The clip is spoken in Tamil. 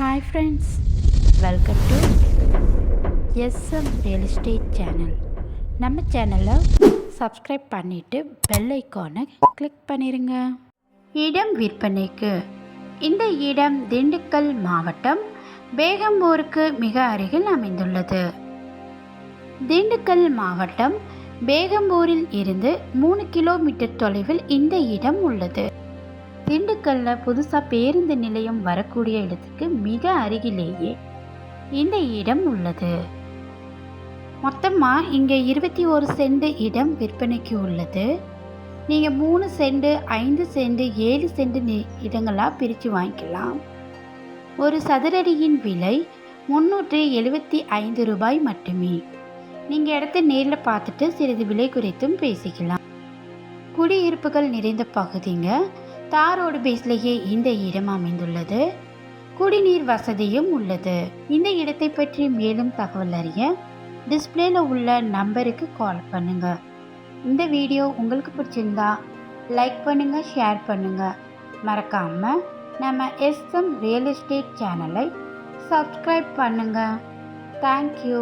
Hi friends welcome to SM real estate channel நம்ம சேனலை சப்ஸ்கிரைப் பண்ணிவிட்டு பெல் ஐக்கானை கிளிக் பண்ணிடுங்க இடம் விற்பனைக்கு இந்த இடம் திண்டுக்கல் மாவட்டம் பேகம்பூருக்கு மிக அருகில் அமைந்துள்ளது. திண்டுக்கல் மாவட்டம் பேகம்பூரில் இருந்து மூணு கிலோமீட்டர் தொலைவில் இந்த இடம் உள்ளது. திண்டுக்கல்ல புதுசாக பேருந்து நிலையம் வரக்கூடிய இடத்துக்கு மிக அருகிலேயே இந்த இடம் உள்ளது. மொத்தமாக இங்கே இருபத்தி ஒரு சென்ட் இடம் விற்பனைக்கு உள்ளது. நீங்கள் மூணு சென்ட் ஐந்து சென்ட் ஏழு சென்ட் நி- இடங்களாக பிரித்து வாங்கிக்கலாம். ஒரு சதுரடியின் விலை முந்நூற்றி எழுபத்தி ஐந்து ரூபாய் மட்டுமே. நீங்கள் இடத்த நேரில் பார்த்துட்டு சிறிது விலை குறித்தும் பேசிக்கலாம். குடியிருப்புகள் நிறைந்த பகுதிங்க. தாரோடு பேஸ்லேயே இந்த இடம் அமைந்துள்ளது. குடிநீர் வசதியும் உள்ளது. இந்த இடத்தை பற்றி மேலும் தகவல் அறிய டிஸ்பிளேல உள்ள நம்பருக்கு கால் பண்ணுங்க. இந்த வீடியோ உங்களுக்கு பிடிச்சிருந்தா லைக் பண்ணுங்க ஷேர் பண்ணுங்க. மறக்காம நம்ம எஸ்எம் ரியல் எஸ்டேட் சேனலை சப்ஸ்கிரைப் பண்ணுங்க. Thank you